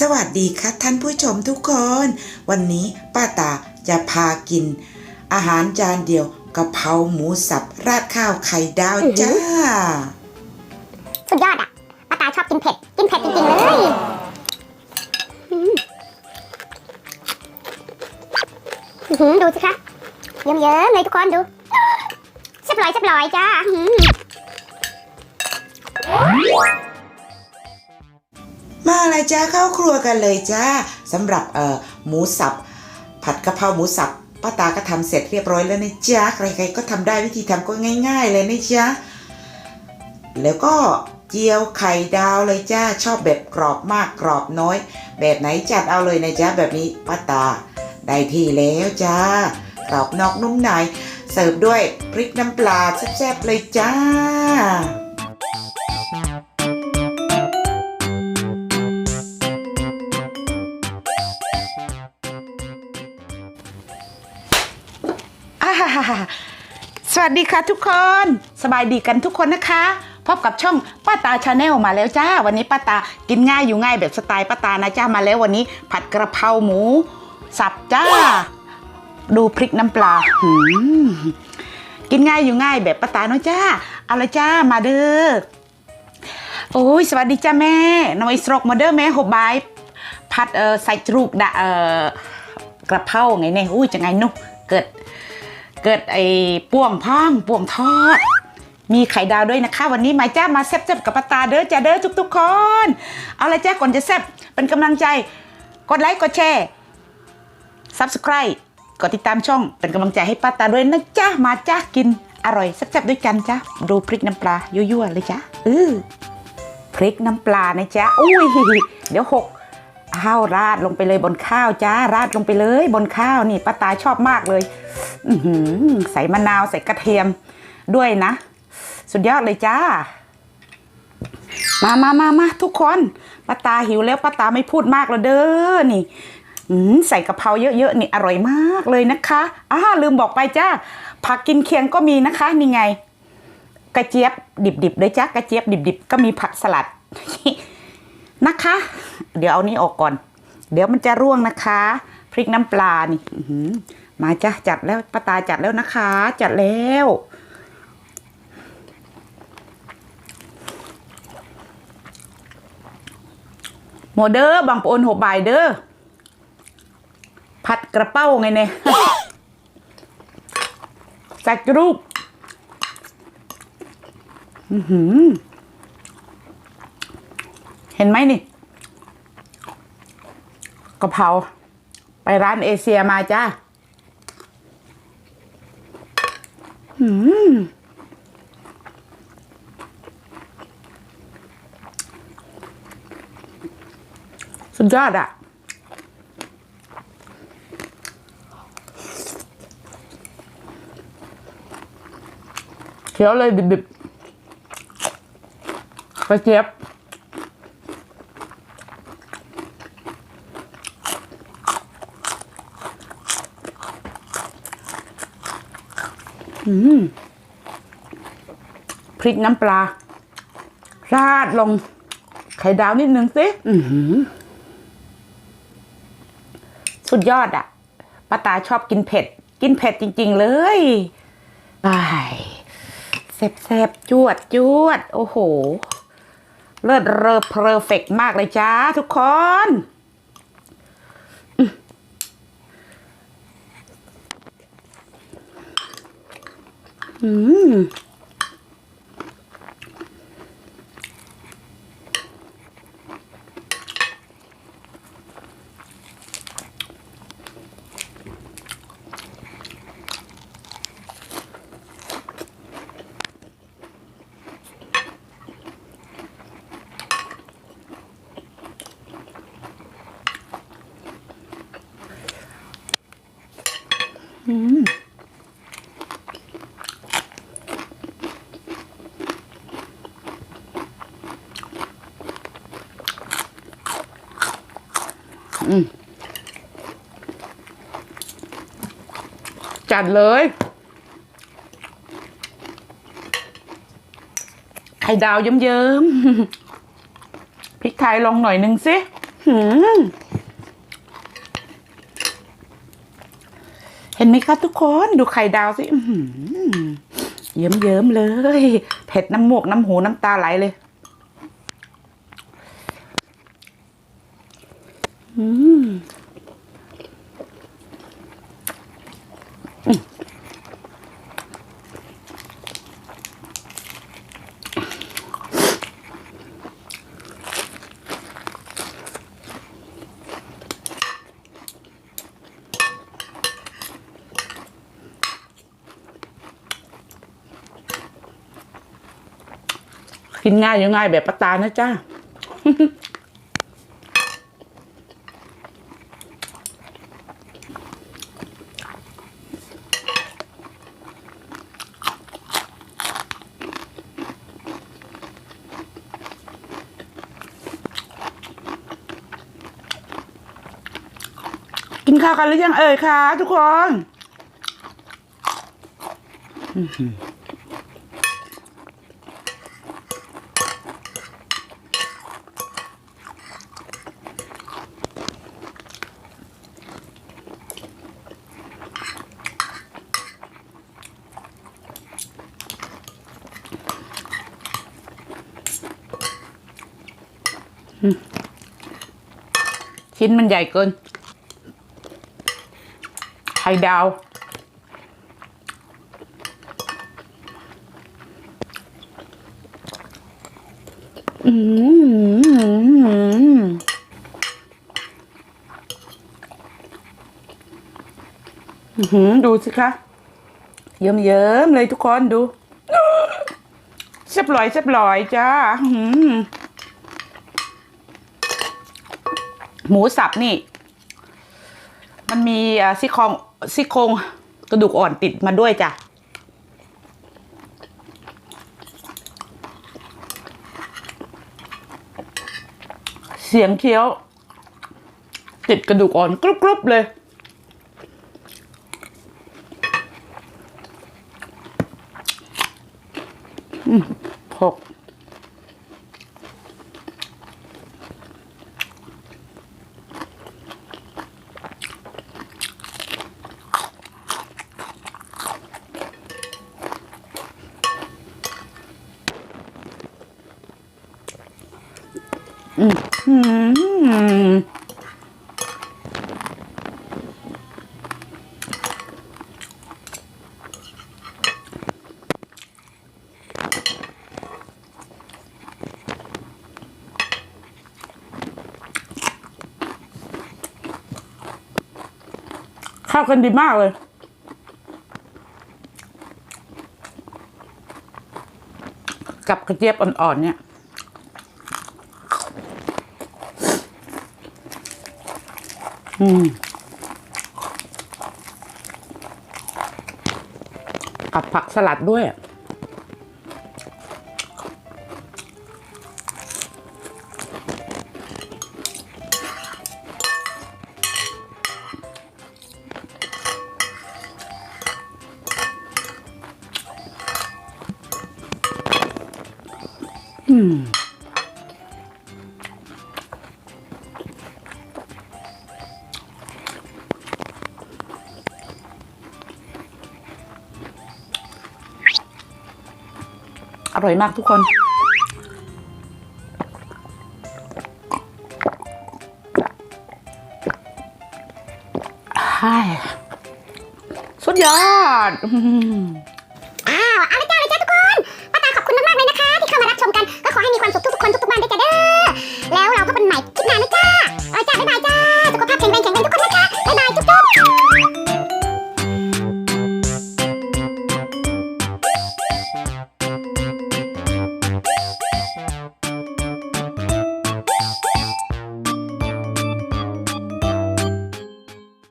สวัสดีค่ะท่านผู้ชมทุกคน วันนี้ป้าตาจะพากิน อาหารจานเดียวกะเพราหมูสับราดข้าวไข่ดาวจ้า สุดยอดอะป้าตาชอบกินเผ็ด กินเผ็ดจริงๆเลยดูสิคะเยิ้มๆเลยทุกคนดูเสียบลอยเสียบลอยจ้าาเลยจ้าเข้าครัวกันเลยจ้าสำหรับเอ่อหมูสับ ผัดกะเพราหมูสับป้าตาก็ทำเสร็จเรียบร้อยแล้วนะจ๊ะใครๆก็ทำได้วิธีทำก็ง่าย ๆ เลยนะจ๊ะแล้วก็เจียวไข่ดาวเลยจ้าชอบแบบกรอบมากกรอบน้อย แบบไหนจัดเอาเลยนะจ๊ะแบบนี้ป้าตา ได้ที่แล้วจ้ากรอบนอกนุ่มในเสิร์ฟด้วยพริกน้ำปลาแซ่บๆเลยจ้า วัสดีค่ะทุกคน สบายดีกันทุกคนนะคะ พบกับช่องป้าตาชาแนลมาแล้วจ้า วันนี้ป้าตากินง่ายอยู่ง่ายแบบสไตล์ป้าตานะจ้ามาแล้ววันนี้ ผัดกระเพราหมู สับจ้า ดูพริกน้ำปลาหืมกินง่ายอยู่ง่ายแบบป้าตาเนาะจ้าเอาละจ้ามาเด้อโอ้ยสวัสดีจ้าแม่น้อยสรกมาเด้อแม่หบบายผัดเออใส่จรูกดะเออกระเพราไงเนี่ยอุ้ยจะไงนุกเกิด เกิดไอ้ป่วงพองป่วงทอด มีไข่ดาวด้วยนะคะ วันนี้มาจ้ามาแซ่บๆกับปาตาเด้อจ้าเด้อทุกๆคน เอาละจ้าก่อนจะแซ่บเป็นกำลังใจ กดไลค์กดแชร์ subscribe กดติดตามช่องเป็นกำลังใจให้ป้าตาด้วยนะจ้ามาจ้ากินอร่อยแซ่บๆด้วยกันจ้าดูพริกน้ำปลายั่วๆเลยจ้าเออพริกน้ำปลานะจ้าอุ้ยเดี๋ยวหก ข้าวราดลงไปเลยบนข้าวจ้าราดลงไปเลยบนข้าวนี่ป้าตาชอบมากเลยใส่มะนาวใส่กระเทียมด้วยนะ สุดยอดเลยจ้า มามามามาทุกคนป้าตาหิวแล้วป้าตาไม่พูดมากแล้วเด้อนี่ใส่กะเพราเยอะๆนี่อร่อยมากเลยนะคะอ้าลืมบอกไปจ้าผักกินเคียงก็มีนะคะนี่ไง กระเจี๊ยบดิบๆเลยจ้ากระเจี๊ยบดิบๆก็มีผักสลัด นะคะ เดี๋ยวเอานี้ออกก่อน เดี๋ยวมันจะร่วงนะคะ พริกน้ำปลานี่มาจ้ะจัดแล้วป้าตาจัดแล้วนะคะ จัดแล้วโมเดอร์บางปอนหบบายเด้อผัดกระเป้าไงเนี่ยใส่กรูป อื้อหือ ห็นไหมนี่กะเพราไปร้านเอเชียมาจ้าหืมสุดยอดอะเคี้ยวเลยดิบๆกระเจี๊ยบ พริกน้ำปลา ราดลง ไข่ดาวนิดนึงสิอื้อหือสุดยอดอะป้าตาชอบกินเผ็ด กินเผ็ดจริง ๆ เลยไอ้แซ่บๆจวดจวด โอ้โห เลิศเรอเพอร์เฟกมากเลยจ้าทุกคน อืม จัดเลยไข่ดาวเยิ้มๆพริกไทยลองหน่อยหนึ่งสิเห็นไหมคะทุกคนดูไข่ดาวสิเยิ้มเยิ้มๆเลย เผ็ดน้ำมูกน้ำหูน้ำตาไหลเลย อืม กินง่ายยังง่ายแบบปตานะจ้ากินข้าวกันหรือยังเอ่ยคะทุกคน ชิ้นมันใหญ่เกิน ไข่ดาว อืมอื้อหือดูสิคะ เยิ้มๆเลยทุกคนดูเสียบลอยเสียบลอยจ้า อื้อ หมูสับนี่ มันมีซี่โครงซี่โครงกระดูกอ่อนติดมาด้วยจ้ะเสียงเคี้ยว ติดกระดูกอ่อนกรุบๆเลย หก ข้าวกันดีมากเลยกับกระเจี๊ยบอ่อนๆเนี่ย อืมกับผักสลัดด้วย อืม อร่อยมากทุกคนสุดยอด อ้าวเอาละจ้าเลยจ้าทุกคนป้าตาขอบคุณมากๆเลยนะคะ ที่เข้ามารับชมกัน ก็ขอให้มีความสุขทุกๆคนทุกๆบ้านด้วยจ้าเด้อ แล้วเราก็เป็นใหม่